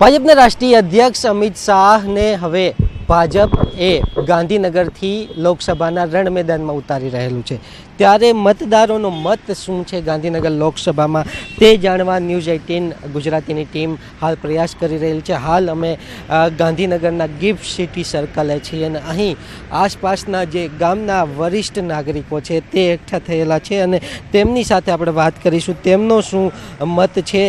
ભાજપના રાષ્ટ્રીય અધ્યક્ષ અમિત શાહને હવે ભાજપ એ ગાંધીનગરથી લોકસભાના રણ મેદાનમાં ઉતારી રહેલું છે. ત્યારે મતદારોનો મત શું છે ગાંધીનગર લોકસભામાં? તે જાણવા ન્યૂઝ એઇટીન ગુજરાતીની ટીમ હાલ પ્રયાસ કરી રહેલી છે. હાલ અમે ગાંધીનગરના ગિફ્ટ સિટી સર્કલે છીએ અને અહીં આસપાસના જે ગામના વરિષ્ઠ નાગરિકો છે તે એકઠા થયેલા છે અને તેમની સાથે આપણે વાત કરીશું. તેમનો શું મત છે?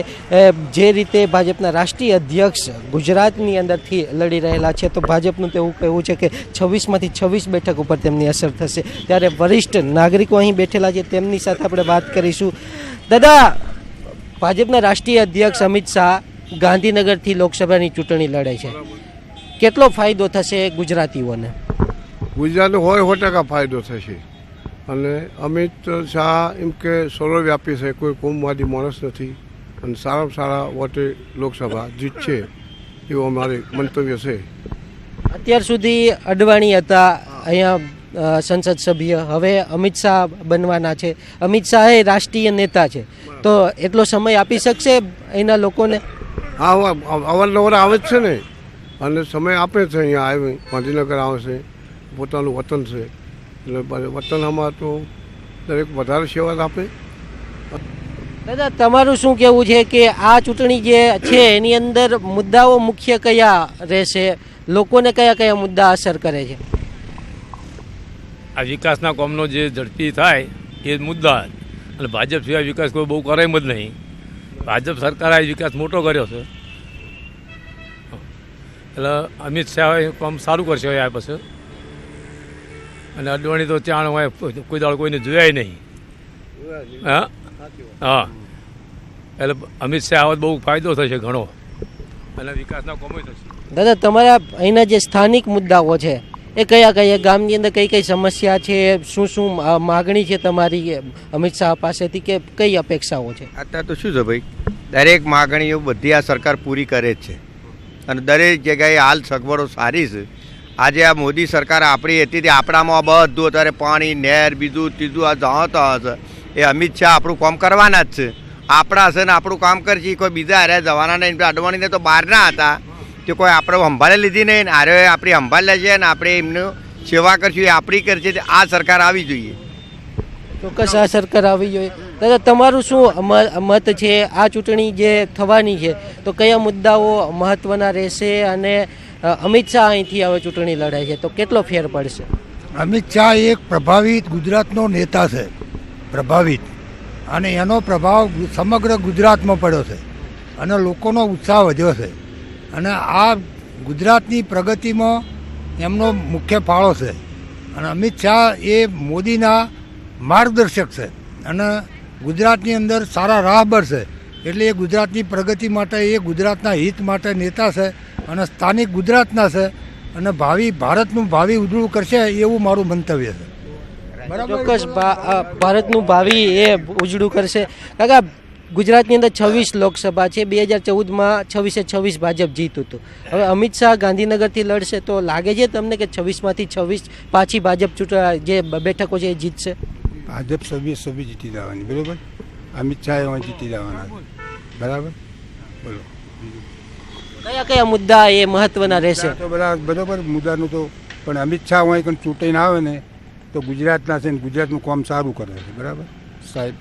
જે રીતે ભાજપના રાષ્ટ્રીય અધ્યક્ષ ગુજરાતની અંદરથી લડી રહેલા છે, તો ભાજપનું તેવું કહેવું છે કે છવ્વીસમાંથી છવ્વીસ બેઠક ઉપર તેમની અસર થશે. ત્યારે વરિષ્ઠ નાગરિકો અહીં બેઠેલા છે, તેમની સાથે આપણે વાત કરીશું. દાદા, ભાજપના રાષ્ટ્રીય અધ્યક્ષ અમિત શાહ ગાંધીનગરથી લોકસભાની ચૂંટણી લડે છે. કેટલો ફાયદો થશે ગુજરાતીઓને? ગુજરાતને હોય સો ટકા ફાયદો થશે. અને અમિત શાહ એમ કે સર્વવ્યાપી છે, કોઈ કોમવાદી માણસ નથી. અને સારામાં સારા વોટે લોકસભા જીતશે, એવું અમારે મંતવ્ય છે. અત્યાર સુધી અડવાણી હતા અહીંયા સંસદ સભ્ય. હવે અમિત શાહ બનવાના છે. અમિત શાહ એ રાષ્ટ્રીય નેતા છે. તો એટલો સમય આપી શકશે અહીંના લોકોને? હા અવારનવાર આવે જ છે ને. અને સમય આપે છે અહીંયા આવી. ગાંધીનગર આવે છે. પોતાનું વતન છે. એટલે વતન અમારે તો દરેક વધારે સેવા આપે. દાદા તમારું શું કહેવું છે કે આ ચૂંટણી જે છે એની અંદર મુદ્દાઓ મુખ્ય કયા રહેશે? લોકોને કયા કયા મુદ્દા અસર કરે છે? આ વિકાસના કોમનો જે ઝડપી થાય એ મુદ્દા અને ભાજપ સિવાય વિકાસ કોઈ બહુ કરાય જ નહીં. ભાજપ સરકારે આ વિકાસ મોટો કર્યો છે. એટલે અમિત શાહ કામ સારું કરશે હવે આ પછી. અને અડવાણી તો ત્યાં હોય કોઈ દાડ કોઈને જોયા નહીં. હા? હા. એટલે અમિત શાહ આવે બહુ ફાયદો થશે ઘણો. અને વિકાસના કામો થશે. દાદા તમારા અહીંના જે સ્થાનિક મુદ્દાઓ છે એ કયા કયા? ગામની અંદર કઈ કઈ સમસ્યા છે? શું શું માગણી છે તમારી અમિત શાહ પાસેથી કે કઈ અપેક્ષાઓ છે? અત્યારે તો શું છે ભાઈ? દરેક માગણીઓ બધી આ સરકાર પૂરી કરે જ છે. અને દરેક જગ્યાએ હાલ સગવડો સારી છે. આજે આ મોદી સરકાર આપણી હતી તે આપણામાં બધું અત્યારે પાણી નહેર બીજું ત્રીજું આ જાણતા હશે. એ અમિત શાહ આપણું કામ કરવાના જ છે. આપણા હશે ને આપણું કામ કરશે કોઈ બીજા હારે જવાના નહીં. અડવાણીને તો બહારના હતા. તે કોઈ આપણે સંભાળે લીધી નહીં ને હારે આપણી સંભાળ લેશે ને આપણે એમનું સેવા કરશું એ આપણી કરશે તે આ સરકાર આવી જોઈએ. ચોક્કસ આ સરકાર આવી જોઈએ. દાદા તમારું શું મત છે? આ ચૂંટણી જે થવાની છે તો કયા મુદ્દાઓ મહત્વના રહેશે અને અમિત શાહ અહીંથી હવે ચૂંટણી લડાય છે તો કેટલો ફેર પડશે? અમિત શાહ એક પ્રભાવિત ગુજરાતનો નેતા છે. પ્રભાવિત. અને એનો પ્રભાવ સમગ્ર ગુજરાતમાં પડ્યો છે. અને લોકોનો ઉત્સાહ વધ્યો છે. અને આ ગુજરાતની પ્રગતિમાં એમનો મુખ્ય ફાળો છે. અને અમિત શાહ એ મોદીના માર્ગદર્શક છે. અને ગુજરાતની અંદર સારા રાહબર છે. એટલે એ ગુજરાતની પ્રગતિ માટે, એ ગુજરાતના હિત માટે નેતા છે અને સ્થાનિક ગુજરાતના છે. અને ભાવિ, ભારતનું ભાવિ ઉજળું કરશે એવું મારું મંતવ્ય છે. ચોક્કસ ભા- ભારતનું ભાવિ એ ઉજળું કરશે. કાકા ગુજરાતની અંદર છવ્વીસ લોકસભા છે. બે હજાર ચૌદમાં છવ્વીસે છવ્વીસ ભાજપ જીતું હતું. હવે અમિત શાહ ગાંધીનગરથી લડશે તો લાગે છે તમને કે છવ્વીસમાંથી છવ્વીસ પાછી ભાજપ ચૂંટણી જે બેઠકો છે એ જીતશે? ભાજપ સભ્ય સભ્ય જીતી જવાની બરોબર? અમિત શાહ એમાં જીતી જવાના બરાબર? બોલો. કયા કયા મુદ્દા એ મહત્વના રહેશે? તો બધા બરોબર મુદ્દાનું તો પણ અમિત શાહ હોય કંઈ ચૂંટાઈને આવે ને તો ગુજરાતના છે ને ગુજરાતનું કામ સારું કરે છે બરાબર? સાહેબ.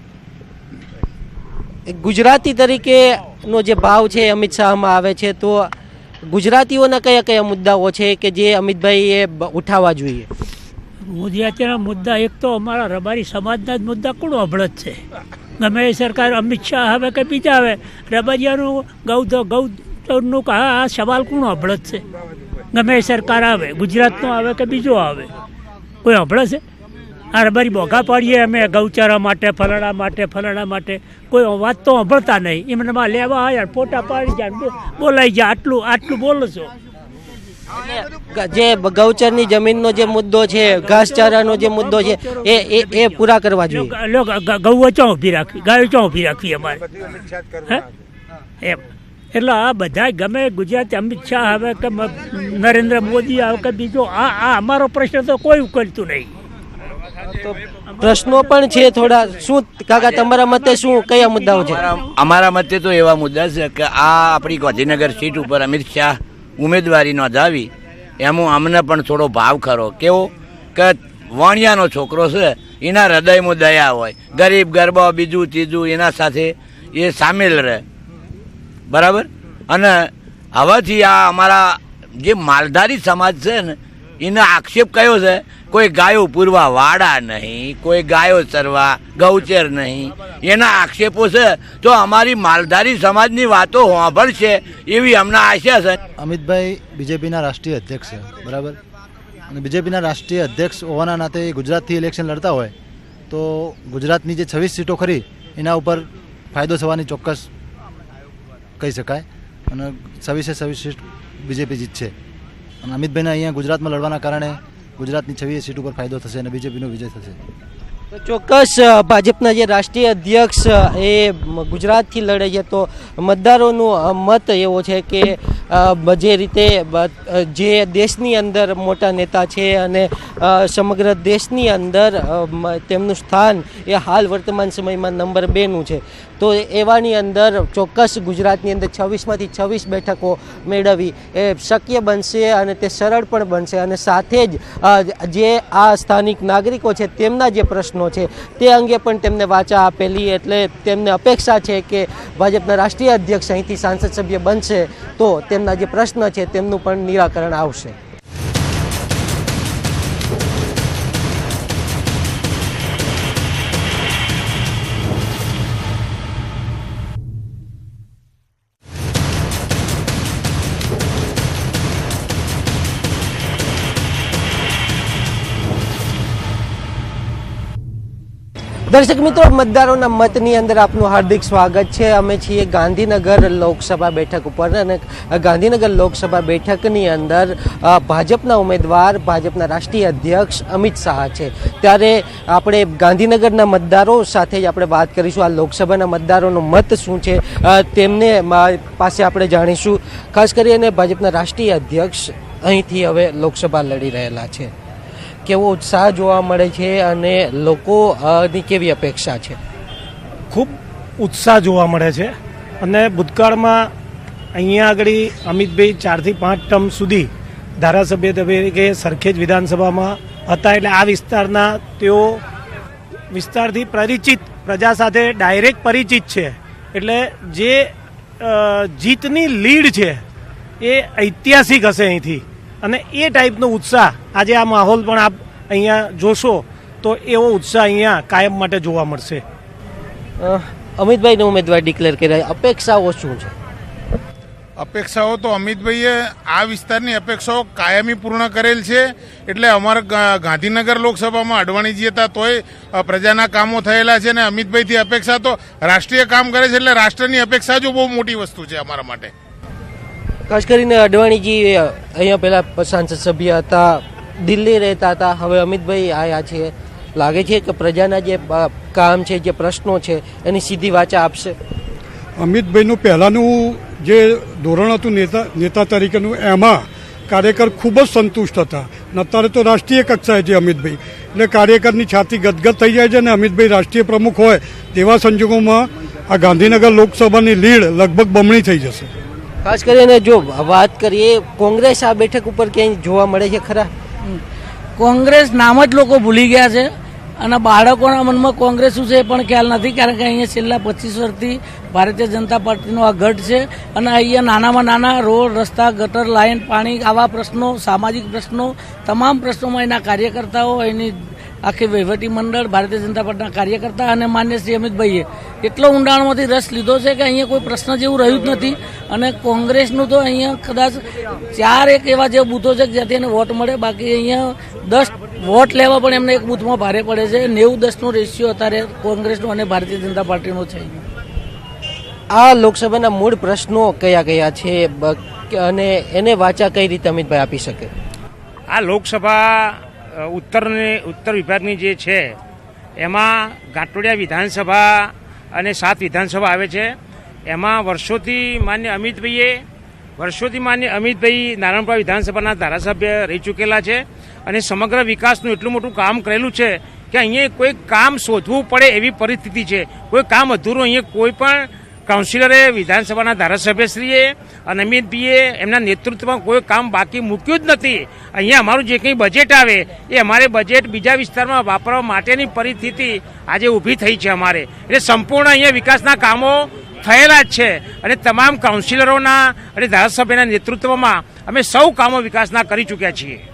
એક ગુજરાતી તરીકેનો જે ભાવ છે એ અમિત શાહમાં આવે છે તો ગુજરાતીઓના કયા કયા મુદ્દાઓ છે કે જે અમિતભાઈ એ ઉઠાવવા જોઈએ? ગુજરાતીના મુદ્દા એક તો અમારા રબારી સમાજના જ મુદ્દા કોણ અભળત છે? ગમે એ સરકાર અમિત શાહ આવે કે બીજા આવે રબારિયાનું ગૌ ગૌચરનું આ આ સવાલ કોણ અભળત છે? ગમે એ સરકાર આવે ગુજરાતનો આવે કે બીજો આવે? કોઈ સાંભળે છે? આ રબારી બોઘા પાડીએ અમે ગૌચારા માટે ફલાણા માટે ફલાણા માટે. કોઈ વાત તો સાંભળતા નહીં. એમને માં લેવા આવ્યા ફોટા પાડી જાય બોલાઈ જાય આટલું આટલું બોલો છો. જે ગૌચરની જમીનનો જે મુદ્દો છે ઘાસચારાનો જે મુદ્દો છે એ એ એ પૂરા કરવા જોઈએ. ગૌ ચો ઊભી રાખવી ગાયો ચો ઊભી રાખવી અમારે? હે? એમ. એટલે આ બધા ગમે ગુજરાત અમિત શાહ આવે કે નરેન્દ્ર મોદી આવે કે બીજો આ આ અમારો પ્રશ્ન તો કોઈ ઉકેલતું નહીં. તો પ્રશ્નો પણ છે થોડા. શું કાકા તમારા મતે શું કયા મુદ્દાઓ છે? અમારા- અમારા મતે તો એવા મુદ્દા છે કે આ આપણી ગાંધીનગર સીટ ઉપર અમિત શાહ ઉમેદવારી નોંધાવી એમાં અમને પણ થોડો ભાવ ખરો. કેવો? કે વાણિયાનો છોકરો છે એના હૃદયમાં દયા હોય. ગરીબ ગરબા બીજું ત્રીજું એના સાથે એ સામેલ રહે. બરાબર? અને હવેથી આ અમારા જે માલધારી સમાજ છે ને, એનો આક્ષેપ કયો છે? કોઈ ગાયો પૂરવા વાડા નહીં, કોઈ ગાયો ચરવા ગૌચર નહીં. એના આક્ષેપો છે. તો અમારી માલધારી સમાજની વાતો સાંભળશે એવી અમને આશા છે. અમિતભાઈ બીજેપીના રાષ્ટ્રીય અધ્યક્ષ છે. બરાબર? અને બીજેપીના રાષ્ટ્રીય અધ્યક્ષ હોવાના નાતે ગુજરાતથી ઇલેક્શન લડતા હોય, તો ગુજરાતની જે છવ્વીસ સીટો ખરી, એના ઉપર ફાયદો થવાની ચોક્કસ કહી શકાય. અને છવ્વીસ સીટ બીજેપી જીતશે અને અમિતભાઈને અહીંયા ગુજરાતમાં લડવાના કારણે ગુજરાતની છવ્વીસ સીટ ઉપર ફાયદો થશે અને બીજેપીનો વિજય થશે. ચોક્કસ ભાજપના જે રાષ્ટ્રીય અધ્યક્ષ એ ગુજરાતથી લડે છે. તો મતદારોનું મત એવો છે કે જે રીતે જે દેશની અંદર મોટા નેતા છે અને સમગ્ર દેશની અંદર તેમનું સ્થાન એ હાલ વર્તમાન સમયમાં નંબર બેનું છે. તો એવાની અંદર ચોક્કસ ગુજરાતની અંદર છવ્વીસમાંથી છવ્વીસ બેઠકો મેળવવી એ શક્ય બનશે અને તે સરળ પણ બનશે. અને સાથે જ જે આ સ્થાનિક નાગરિકો છે તેમના જે પ્રશ્નો છે તે અંગે પણ તેમને વાચા આપેલી એટલે તેમને અપેક્ષા છે કે ભાજપના રાષ્ટ્રીય અધ્યક્ષ અહીંથી સાંસદ સભ્ય બનશે તો તેમના જે પ્રશ્ન છે તેમનું પણ નિરાકરણ આવશે. દર્શક મિત્રો, મતદારોના મતની અંદર આપનું હાર્દિક સ્વાગત છે. અમે છીએ ગાંધીનગર લોકસભા બેઠક ઉપર અને ગાંધીનગર લોકસભા બેઠકની અંદર ભાજપના ઉમેદવાર, ભાજપના રાષ્ટ્રીય અધ્યક્ષ અમિત શાહ છે. ત્યારે આપણે ગાંધીનગરના મતદારો સાથે જ આપણે વાત કરીશું. આ લોકસભાના મતદારોનો મત શું છે? તેમને પાસે આપણે જાણીશું. ખાસ કરીને ભાજપના રાષ્ટ્રીય અધ્યક્ષ અહીંથી હવે લોકસભા લડી રહેલા છે. કેવો ઉત્સાહ જોવા મળે છે અને લોકોની કેવી અપેક્ષા છે? ખૂબ ઉત્સાહ જોવા મળે છે અને ભૂતકાળમાં અહીંયા આગળ અમિતભાઈ ચારથી પાંચ ટર્મ સુધી ધારાસભ્ય તરીકે સરખેજ વિધાનસભામાં હતા એટલે આ વિસ્તારના તેઓ વિસ્તારથી પરિચિત, પ્રજા સાથે ડાયરેક્ટ પરિચિત છે. એટલે જે જીતની લીડ છે એ ઐતિહાસિક હશે અહીંથી. અને એ ટાઈપનો ઉત્સાહ આજે આ માહોલ પણ આપ અહીંયા જોશો તો એવો ઉત્સાહ અહીંયા કાયમ માટે જોવા મળશે. અમિતભાઈને ઉમેદવાર ડિક્લેર કર્યા. અપેક્ષાઓ શું છે? અપેક્ષાઓ તો અમિતભાઈએ આ વિસ્તારની અપેક્ષાઓ કાયમી પૂર્ણ કરેલ છે. એટલે અમારા ગાંધીનગર લોકસભામાં અડવાણીજી હતા તોય પ્રજાના કામો થયેલા છે અને અમિતભાઈથી અપેક્ષા તો રાષ્ટ્રીય કામ કરે છે. એટલે રાષ્ટ્રની અપેક્ષા જો બહુ મોટી વસ્તુ છે અમારા માટે. ખાસ કરીને અડવાણીજી અહીંયા પહેલા સાંસદ સભ્ય હતા, દિલ્હી રહેતા હતા. હવે અમિતભાઈ આવ્યા છે. લાગે છે કે પ્રજાના જે કામ છે, જે પ્રશ્નો છે, એની સીધી વાચા આપશે. અમિતભાઈનું પહેલાંનું જે ધોરણ હતું નેતા નેતા તરીકેનું, એમાં કાર્યકર ખૂબ જ સંતુષ્ટ હતા. અત્યારે તો રાષ્ટ્રીય કક્ષાએ છે અમિતભાઈ. એટલે કાર્યકરની છાતી ગદગદ થઈ જાય છે અને અમિતભાઈ રાષ્ટ્રીય પ્રમુખ હોય, તેવા સંજોગોમાં આ ગાંધીનગર લોકસભાની લીડ લગભગ બમણી થઈ જશે. ખાસ કરીને જો વાત કરીએ, કોંગ્રેસ આ બેઠક ઉપર ક્યાંય જોવા મળે છે ખરા? કોંગ્રેસ નામ જ લોકો ભૂલી ગયા છે અને બાળકોના મનમાં કોંગ્રેસ શું છે એ પણ ખ્યાલ નથી, કારણ કે અહીંયા છેલ્લા પચીસ વર્ષથી ભારતીય જનતા પાર્ટીનો આ ગઢ છે અને અહીંયા નાનામાં નાના રોડ, રસ્તા, ગટર લાઇન પાણી, આવા પ્રશ્નો, સામાજિક પ્રશ્નો, તમામ પ્રશ્નોમાં એના કાર્યકર્તાઓ એની આખી વહીવટી મંડળ ભારતીય જનતા પાર્ટીના કાર્યકર્તા અને માન્ય શ્રી અમિતભાઈએ એટલો ઊંડાણમાંથી રસ લીધો છે કે અહીંયા કોઈ પ્રશ્ન જેવું રહ્યું જ નથી. અને કોંગ્રેસનું તો અહીંયા કદાચ ચાર એક એવા જે બૂથો છે કે જ્યાંથી એને વોટ મળે બાકી અહીંયા દસ વોટ લેવા પણ એમને એક બૂથમાં ભારે પડે છે. નેવું દસનો રેશિયો અત્યારે કોંગ્રેસનો અને ભારતીય જનતા પાર્ટીનો છે આ લોકસભાના મૂળ પ્રશ્નો કયા કયા છે? બ- અને એને વાચા કઈ રીતે અમિતભાઈ આપી શકે? આ લોકસભા ઉત્તરની ઉત્તર વિભાગની જે છે, એમાં ગાંટોડિયા વિધાનસભા અને સાત વિધાનસભા આવે છે. એમાં વર્ષોથી માન્ય અમિતભાઈએ, વર્ષોથી માન્ય અમિતભાઈ નારાયણપુરા વિધાનસભાના ધારાસભ્ય રહી ચૂકેલા છે અને સમગ્ર વિકાસનું એટલું મોટું કામ કરેલું છે કે અહીંયા કોઈ કામ શોધવું પડે એવી પરિસ્થિતિ છે. કોઈ કામ અધૂરું, અહીંયા કોઈ પણ કાઉન્સિલરે વિધાનસભાના ધારાસભ્યશ્રીએ અને અમિતભાઈએ એમના નેતૃત્વમાં કોઈ કામ બાકી મૂક્યું જ નથી. અહીંયા અમારું જે કંઈ બજેટ આવે, એ અમારે બજેટ બીજા વિસ્તારમાં વાપરવા માટેની પરિસ્થિતિ આજે ઊભી થઈ છે અમારે. એટલે સંપૂર્ણ અહીંયા વિકાસના કામો થયેલા જ છે. અને તમામ કાઉન્સિલરોના અને ધારાસભ્યના નેતૃત્વમાં અમે સૌ કામો વિકાસના કરી ચૂક્યા છીએ.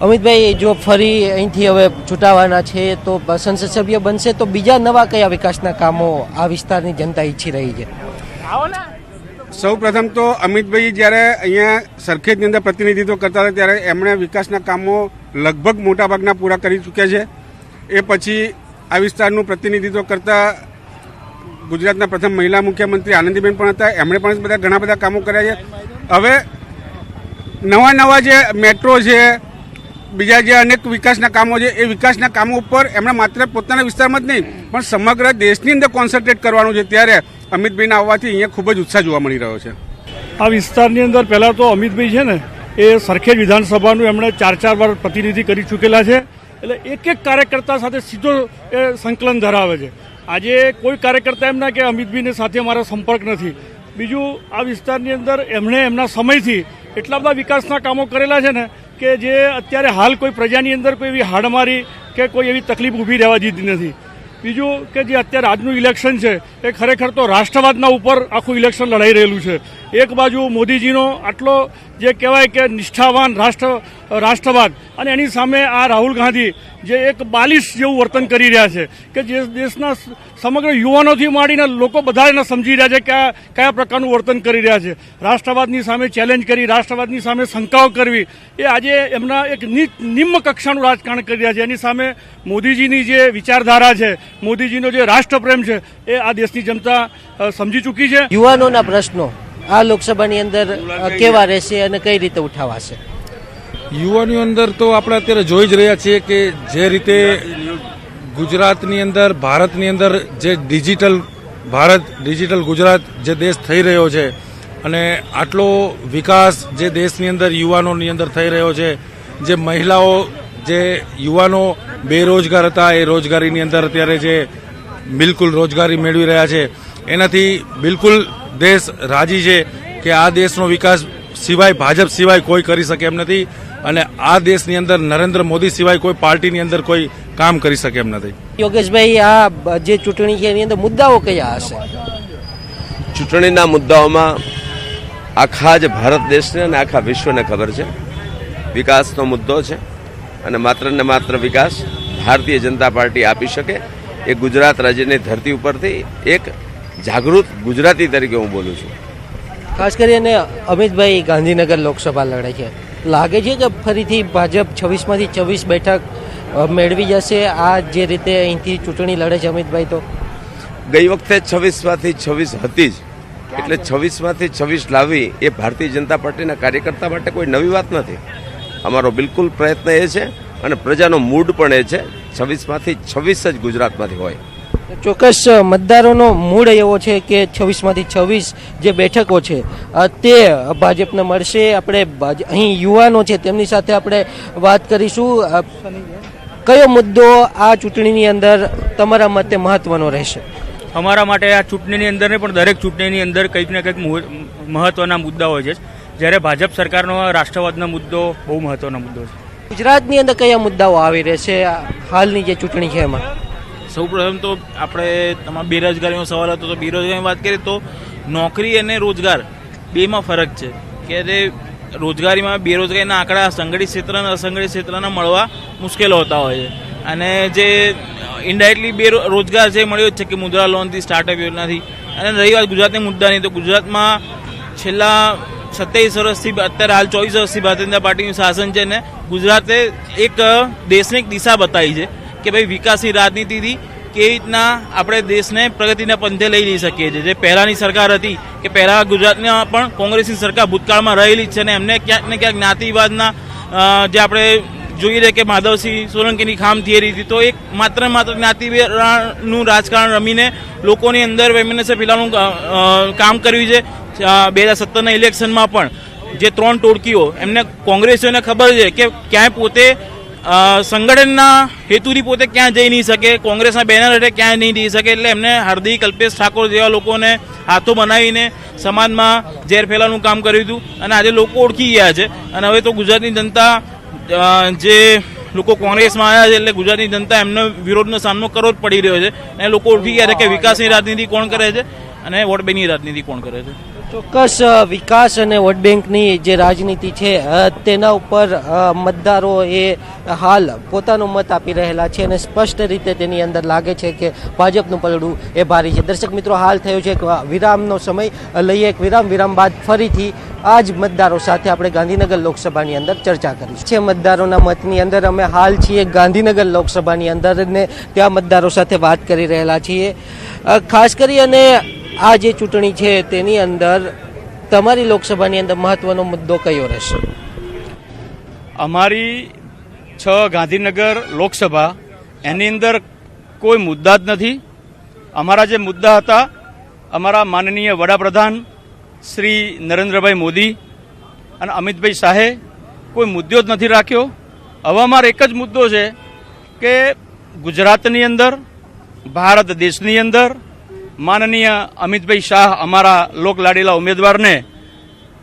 અમિતભાઈ જો ફરી અહીંથી હવે છૂટાવાના છે તો સંસદ સભ્ય બનશે તો બીજા નવા કયા વિકાસના કામો આ વિસ્તારની જનતા ઈચ્છી રહી છે? સૌ પ્રથમ તો અમિતભાઈ જ્યારે અહીંયા સરખેજની અંદર પ્રતિનિધિત્વ કરતા હતા ત્યારે એમણે વિકાસના કામો લગભગ મોટાભાગના પૂરા કરી ચૂક્યા છે. એ પછી આ વિસ્તારનું પ્રતિનિધિત્વ કરતા ગુજરાતના પ્રથમ મહિલા મુખ્યમંત્રી આનંદીબેન પણ હતા. એમણે પણ બધા ઘણા બધા કામો કર્યા છે. હવે નવા નવા જે મેટ્રો છે બીજા જે અનેક વિકાસના કામો છે, એ વિકાસના કામો ઉપર એમણે માત્ર પોતાના વિસ્તારમાં જ નહીં, પણ સમગ્ર દેશની અંદર કોન્સન્ટ્રેટ કરવાનું છે. ત્યારે અમિતભાઈના આવવાથી અહીંયા ખૂબ જ ઉત્સાહ જોવા મળી રહ્યો છે. આ વિસ્તારની અંદર પહેલાં તો અમિતભાઈ છે ને, એ સરખેજ વિધાનસભાનું એમણે ચાર ચાર વાર પ્રતિનિધિ કરી ચૂકેલા છે. એટલે એક એક કાર્યકર્તા સાથે સીધો એ સંકલન ધરાવે છે. આજે કોઈ કાર્યકર્તા એમના કે અમિતભાઈને સાથે મારો સંપર્ક નથી. બીજું, આ વિસ્તારની અંદર એમણે એમના સમયથી એટલા બધા વિકાસના કામો કરેલા છે ને કે જે અત્યારે હાલ કોઈ પ્રજાની અંદર કોઈ એવી હાડમારી કે કોઈ એવી તકલીફ ઊભી રહેવા દીધી નથી. બીજું કે જે અત્યારે આજનું ઇલેક્શન છે, એ ખરેખર તો રાષ્ટ્રવાદના ઉપર આખું ઇલેક્શન લડાઈ રહેલું છે. એક બાજુ મોદીજીનો આટલો જે કહેવાય કે નિષ્ઠાવાન રાષ્ટ્ર, રાષ્ટ્રવાદ અને એની સામે આ રાહુલ ગાંધી જે એક બાલિશ જેવું વર્તન કરી રહ્યા છે કે જે દેશના સમગ્ર યુવાનોથી માંડીને લોકો બધા એને સમજી રહ્યા છે કે કયા પ્રકારનું વર્તન કરી રહ્યા છે. રાષ્ટ્રવાદની સામે ચેલેન્જ કરી, રાષ્ટ્રવાદની સામે શંકાઓ કરવી, એ આજે એમના એક નિમ્ન કક્ષાનું રાજકારણ કરી રહ્યા છે. એની સામે મોદીજીની જે વિચારધારા છે, મોદીજીનો જે રાષ્ટ્રપ્રેમ છે, એ આ દેશની જનતા સમજી ચૂકી છે. યુવાનોના પ્રશ્નો. આ લોકસભાની અંદર કેવા રહેશે અને કઈ રીતે ઉઠાવાશે? યુવાની અંદર તો આપણે અત્યારે જોઈ જ રહ્યા છીએ કે જે રીતે ગુજરાતની અંદર, ભારતની અંદર જે ડિજિટલ ભારત, ડિજિટલ ગુજરાત જે દેશ થઈ રહ્યો છે અને આટલો વિકાસ જે દેશની અંદર, યુવાનોની અંદર થઈ રહ્યો છે, જે મહિલાઓ, જે યુવાનો બેરોજગાર હતા, એ રોજગારીની અંદર અત્યારે જે બિલકુલ રોજગારી મેળવી રહ્યા છે, એનાથી બિલકુલ દેશ રાજી છે કે આ દેશનો વિકાસ સિવાય ભાજપ સિવાય કોઈ કરી શકે એમ નથી અને આ દેશની અંદર નરેન્દ્ર મોદી સિવાય કોઈ પાર્ટીની અંદર કોઈ કામ કરી શકે એમ નથી. યોગેશભાઈ આ જે ચૂંટણી છે એની અંદર મુદ્દાઓ કયા હશે? ચૂંટણીના મુદ્દાઓમાં આખા જ ભારત દેશને અને આખા વિશ્વને ખબર છે. વિકાસનો મુદ્દો છે અને માત્ર ને માત્ર વિકાસ ભારતીય જનતા પાર્ટી આપી શકે. એ ગુજરાત રાજ્યની ધરતી ઉપરથી એક જાગૃત ગુજરાતી તરીકે હું બોલું છું. ખાસ કરીને અમિતભાઈ ગાંધીનગર લોકસભા લડે છે. લાગે છે કે ફરીથી ભાજપ છવ્વીસમાંથી છવ્વીસ બેઠક મેળવી જશે? આ જે રીતે અહીંથી ચૂંટણી લડે છે અમિતભાઈ તો. ગઈ વખતે છવ્વીસમાંથી છવ્વીસ હતી જ. એટલે છવ્વીસમાંથી છવ્વીસ લાવવી એ ભારતીય જનતા પાર્ટીના કાર્યકર્તા માટે કોઈ નવી વાત નથી. અમારો બિલકુલ પ્રયત્ન એ છે અને પ્રજાનો મૂડ પણ એ છે. છવ્વીસમાંથી છવ્વીસ જ ગુજરાતમાંથી હોય. ચોક્કસ મતદારોનો મૂળ એવો છે કે છવ્વીસમાંથી છવ્વીસ જે બેઠકો છે તે ભાજપને મળશે. આપણે અહીં યુવાનો છે તેમની સાથે આપણે વાત કરીશું. કયો મુદ્દો આ ચૂંટણીની અંદર તમારા મતે મહત્વનો રહેશે? અમારા માટે આ ચૂંટણીની અંદર ને પણ દરેક ચૂંટણીની અંદર કંઈક ને કંઈક મહત્વના મુદ્દા હોય છે. જ્યારે ભાજપ સરકારનો રાષ્ટ્રવાદનો મુદ્દો બહુ મહત્વનો મુદ્દો છે. ગુજરાતની અંદર કયા મુદ્દાઓ આવી રહેશે? હાલની જે ચૂંટણી છે એમાં? સૌ પ્રથમ તો આપણે તમારા બેરોજગારીનો સવાલ હતો, તો બેરોજગારીની વાત કરીએ તો નોકરી અને રોજગાર બેમાં ફરક છે. કે તે રોજગારીમાં બેરોજગારીના આંકડા સંગઠિત ક્ષેત્ર અને અસંગઠિત ક્ષેત્રના મળવા મુશ્કેલ હોતા હોય છે. અને જે ઇન્ડાયરેક્ટલી બે રોજગાર જે મળ્યો જ છે કે મુદ્રા લોનથી સ્ટાર્ટઅપ યોજનાથી. અને રહી વાત ગુજરાતની મુદ્દાની, તો ગુજરાતમાં છેલ્લા સત્યાવીસ વર્ષથી અત્યારે હાલ ચોવીસ વર્ષથી ભારતીય જનતા પાર્ટીનું શાસન છે ને ગુજરાતે એક દેશને દિશા બતાવી છે. કે ભાઈ વિકાસની રાજનીતિથી કેવી રીતના આપણે દેશને પ્રગતિના પંથે લઈ જઈ શકીએ છીએ? જે પહેલાંની સરકાર હતી કે પહેલાં ગુજરાતમાં પણ કોંગ્રેસની સરકાર ભૂતકાળમાં રહેલી જ છે ને એમને ક્યાંક ને ક્યાંક જ્ઞાતિવાદના જે આપણે જોઈએ છે કે માધવસિંહ સોલંકીની ખામ થિયરી હતી, તો એક માત્ર માત્ર જ્ઞાતિનું રાજકારણ રમીને લોકોની અંદર વેમિનસે પેલાનું કામ કર્યું છે બે હજાર સત્તરના ઇલેક્શનમાં પણ. જે ત્રણ ટોળકીઓ, એમને કોંગ્રેસીઓને ખબર છે કે ક્યાંય પોતે સંગઠનના હેતુથી પોતે ક્યાં જઈ નહીં શકે, કોંગ્રેસના બેનર હેઠળ ક્યાંય નહીં જઈ શકે, એટલે એમને હાર્દિક, કલ્પેશ ઠાકોર જેવા લોકોને હાથો બનાવીને સમાજમાં ઝેર ફેલાનું કામ કર્યું હતું અને આજે લોકો ઓળખી ગયા છે. અને હવે તો ગુજરાતની જનતા જે લોકો કોંગ્રેસમાં આવ્યા છે એટલે ગુજરાતની જનતા એમનો વિરોધનો સામનો કરવો જ પડી રહ્યો છે. અને લોકો ઓળખી ગયા છે કે વિકાસની રાજનીતિ કોણ કરે છે અને વોટ બેની રાજનીતિ કોણ કરે છે. ચોક્કસ વિકાસ અને વોટ બેંકની જે રાજનીતિ છે તેના ઉપર મતદારો એ હાલ પોતાનો મત આપી રહેલા છે અને સ્પષ્ટ રીતે તેની અંદર લાગે છે કે ભાજપનું પલડું એ ભારી છે. દર્શક મિત્રો, હાલ થયો છે કે વિરામનો સમય. લઈએ એક વિરામ. વિરામ બાદ ફરીથી આ જ મતદારો સાથે આપણે ગાંધીનગર લોકસભાની અંદર ચર્ચા કરીશું. છે મતદારોના મતની અંદર અમે હાલ છીએ ગાંધીનગર લોકસભાની અંદર ને ત્યાં મતદારો સાથે વાત કરી રહેલા છીએ. ખાસ કરી અને આ જે ચૂંટણી છે તેની અંદર તમારી લોકસભાની અંદર મહત્વનો મુદ્દો કયો રહેશે? અમારી છ ગાંધીનગર લોકસભા, એની અંદર કોઈ મુદ્દા જ નથી. અમારા જે મુદ્દા હતા, અમારા માનનીય વડાપ્રધાન શ્રી નરેન્દ્રભાઈ મોદી અને અમિતભાઈ શાહે કોઈ મુદ્દો જ નથી રાખ્યો. હવે અમારો એક જ મુદ્દો છે કે ગુજરાતની અંદર, ભારત દેશની અંદર માનનીય અમિતભાઈ શાહ અમારા લોકલાડીલા ઉમેદવારને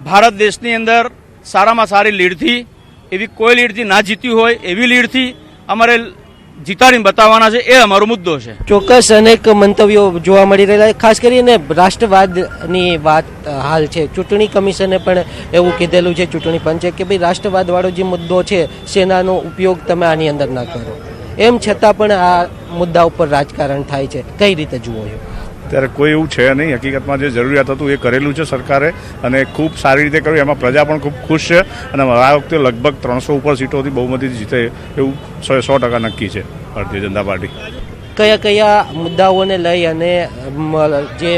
ભારત દેશની અંદર સારામાં સારી લીડથી, એવી કોઈ લીડથી ના જીત્યું હોય એવી લીડથી અમારે જીતાડીને બતાવવાના છે, એ અમારો મુદ્દો છે. ચોક્કસ અનેક મંતવ્યો જોવા મળી રહેલા છે. ખાસ કરીને રાષ્ટ્રવાદની વાત હાલ છે. ચૂંટણી કમિશને પણ એવું કીધેલું છે, ચૂંટણી પંચે, કે ભાઈ, રાષ્ટ્રવાદવાળો જે મુદ્દો છે, સેનાનો ઉપયોગ તમે આની અંદર ન કરો. એમ છતાં પણ આ મુદ્દા ઉપર રાજકારણ થાય છે. કઈ રીતે જુઓ છો? ત્યારે કોઈ એવું છે નહીં. હકીકતમાં જે જરૂરિયાત હતું એ કરેલું છે સરકારે અને ખૂબ સારી રીતે કર્યું. એમાં પ્રજા પણ ખૂબ ખુશ છે અને આ વખતે લગભગ ત્રણસો ઉપર સીટોથી બહુમતી જીતે એવું સો સો ટકા નક્કી છે ભારતીય જનતા પાર્ટી. કયા કયા મુદ્દાઓને લઈ અને જે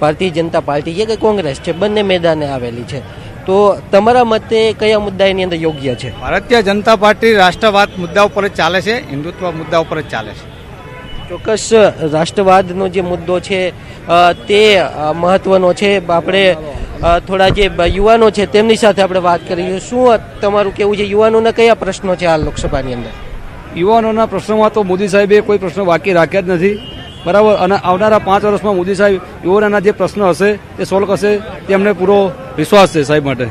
ભારતીય જનતા પાર્ટી છે કે કોંગ્રેસ છે બંને મેદાને આવેલી છે. તો તમારા મતે કયા મુદ્દા એની અંદર યોગ્ય છે? ભારતીય જનતા પાર્ટી રાષ્ટ્રવાદ મુદ્દા ઉપર જ ચાલે છે હિન્દુત્વ મુદ્દા ઉપર જ ચાલે છે. ચોક્કસ રાષ્ટ્રવાદનો જે મુદ્દો છે તે મહત્વનો છે. આપણે થોડા જે યુવાનો છે તેમની સાથે આપણે વાત કરીએ. શું તમારું કેવું છે? યુવાનોના કયા પ્રશ્નો છે હાલ લોકસભાની અંદર? યુવાનોના પ્રશ્નોમાં તો મોદી સાહેબે કોઈ પ્રશ્નો બાકી રાખ્યા જ નથી. બરાબર? અને આવનારા પાંચ વર્ષમાં મોદી સાહેબ, યુવાનોના જે પ્રશ્નો હશે તે સોલ્વ કરશે તેમને પૂરો વિશ્વાસ છે સાહેબ માટે.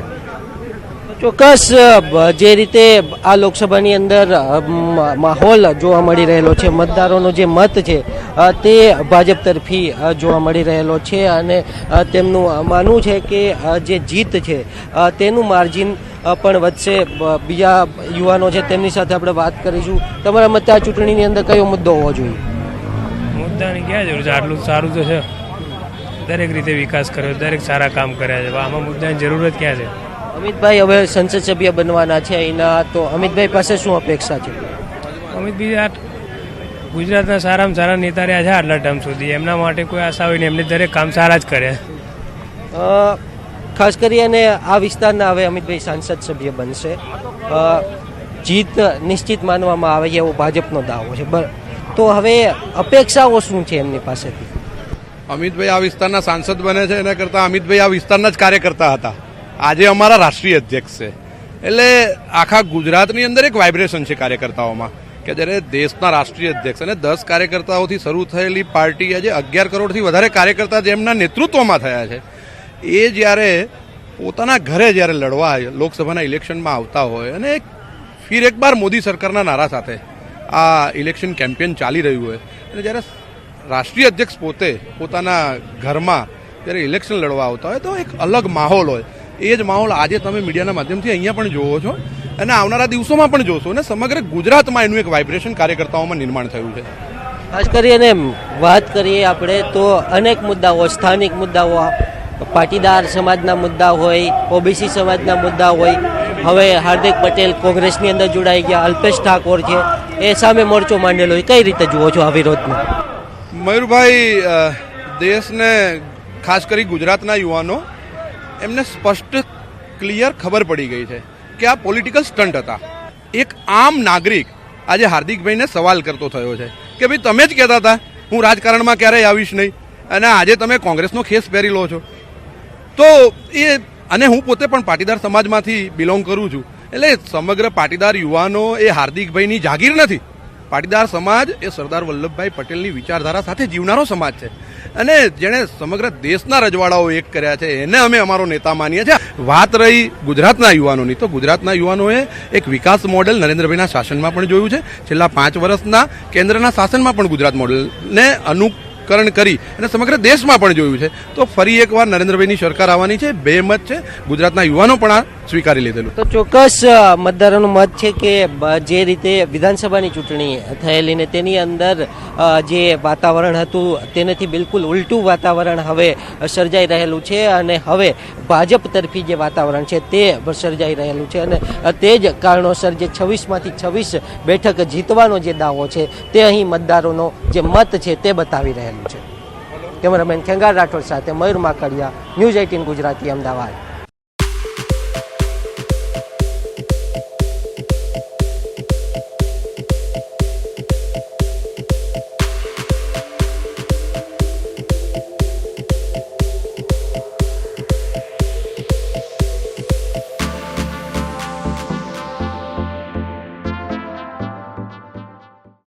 ચોક્કસ જે રીતે આ લોકસભાની અંદર માહોલ જોવા મળી રહેલો છે, મતદારોનો જે મત છે તે ભાજપ તરફી જોવા મળી રહેલો છે અને તેમનું માનવું છે કે જે જીત છે તેનું માર્જિન પણ વધશે. બીજા યુવાનો છે તેમની સાથે આપણે વાત કરીશું. તમારા મતે આ ચૂંટણીની અંદર કયો મુદ્દો હોવો જોઈએ? મુદ્દાની ક્યાં જરૂર છે? આટલું સારું તો છે. દરેક રીતે વિકાસ કર્યો, દરેક સારા કામ કર્યા છે. આમાં મુદ્દાની જરૂરત ક્યાં છે? અમિતભાઈ હવે સંસદ સભ્ય બનવાના છે એના તો અમિતભાઈ પાસે શું અપેક્ષા છે? અમિતભાઈ આ ગુજરાતના સારામાં સારા નેતા રહ્યા છે આટલા ટાઈમ સુધી. એમના માટે કોઈ આશા હોય નહીં. એમને દરેક કામ સારા જ કરે. ખાસ ખાસ કરીને આ વિસ્તારના હવે અમિતભાઈ સાંસદ સભ્ય બનશે જીત નિશ્ચિત માનવામાં આવે છે એવો ભાજપનો દાવો છે. તો હવે અપેક્ષાઓ શું છે એમની પાસેથી? અમિતભાઈ આ વિસ્તારના સાંસદ બને છે. એના કરતાં અમિતભાઈ આ વિસ્તારના જ કાર્યકર્તા હતા. આજે અમારા રાષ્ટ્રીય અધ્યક્ષ છે. એટલે આખા ગુજરાતની અંદર એક વાઇબ્રેશન છે કાર્યકર્તાઓમાં, કે જ્યારે દેશના રાષ્ટ્રીય અધ્યક્ષ અને દસ કાર્યકર્તાઓથી શરૂ થયેલી પાર્ટી આજે અગિયાર કરોડથી વધારે કાર્યકર્તા જેમના નેતૃત્વમાં થયા છે, એ જ્યારે પોતાના ઘરે જ્યારે લડવા લોકસભાના ઇલેક્શનમાં આવતા હોય અને ફિર એક બાર મોદી સરકારના નારા સાથે આ ઇલેક્શન કેમ્પેન ચાલી રહ્યું હોય, અને જ્યારે રાષ્ટ્રીય અધ્યક્ષ પોતે પોતાના ઘરમાં જ્યારે ઇલેક્શન લડવા આવતા હોય તો એક અલગ માહોલ હોય. એ જ માહોલ આજે તમે મીડિયાના માધ્યમથી અહીંયા પણ જોવો છો અને આવનારા દિવસોમાં પણ જોશો અને સમગ્ર ગુજરાતમાં એનું એક વાઇબ્રેશન કાર્યકર્તાઓમાં નિર્માણ થયું છે. ખાસ કરીને વાત કરીએ આપણે તો અનેક મુદ્દાઓ સ્થાનિક મુદ્દાઓ પાટીદાર સમાજના મુદ્દા હોય ઓબીસી સમાજના મુદ્દા હોય. હવે હાર્દિક પટેલ કોંગ્રેસની અંદર જોડાઈ ગયા અલ્પેશ ઠાકોર છે એ સામે મોરચો માંડેલો હોય. કઈ રીતે જુઓ છો આ વિરોધને? મયુરભાઈ દેશને ખાસ કરી ગુજરાતના યુવાનો એમને સ્પષ્ટ ક્લિયર ખબર પડી ગઈ છે કે આ પોલિટિકલ સ્ટન્ટ હતા. એક આમ નાગરિક આજે હાર્દિકભાઈને સવાલ કરતો થયો છે કે ભાઈ તમે જ કહેતા હતા, હું રાજકારણમાં ક્યારેય આવીશ નહીં અને આજે તમે કોંગ્રેસનો ખેસ પહેરી લો છો. તો એ, અને હું પોતે પણ પાટીદાર સમાજમાંથી બિલોંગ કરું છું. એટલે સમગ્ર પાટીદાર યુવાનો એ હાર્દિકભાઈની જાગીર નથી. પાટીદાર સમાજ એ સરદાર વલ્લભભાઈ પટેલની વિચારધારા સાથે જીવનારો સમાજ છે. અને જેણે સમગ્ર દેશના રજવાડાઓ એક કર્યા છે, એને અમે અમારો નેતા માનીએ છીએ. વાત રહી ગુજરાતના યુવાનોની. તો ગુજરાતના યુવાનોએ એક વિકાસ મોડેલ નરેન્દ્રભાઈના શાસનમાં પણ જોયું છે. છેલ્લા પાંચ વર્ષના કેન્દ્રના શાસનમાં પણ ગુજરાત મોડેલને અનુકરણ કરી અને સમગ્ર દેશમાં પણ જોયું છે. તો ફરી એકવાર નરેન્દ્રભાઈની સરકાર આવવાની છે બે મત છે. ગુજરાતના યુવાનો પણ આ સ્વીકારી લીધેલું. તો ચોક્કસ મતદારોનું મત છે કે જે રીતે વિધાનસભાની ચૂંટણી થયેલી ને તેની અંદર જે વાતાવરણ હતું, તેનાથી બિલકુલ ઉલટું વાતાવરણ હવે સર્જાઈ રહેલું છે અને હવે ભાજપ તરફી જે વાતાવરણ છે તે સર્જાઈ રહેલું છે અને તે જ કારણોસર જે છવ્વીસમાંથી છવ્વીસ બેઠક જીતવાનો જે દાવો છે તે અહીં મતદારોનો જે મત છે તે બતાવી રહેલું છે. કેમેરામેન ખેંગાર રાઠોડ સાથે મયુર માકડિયા, ન્યૂઝ એઇટીન ગુજરાતી, અમદાવાદ.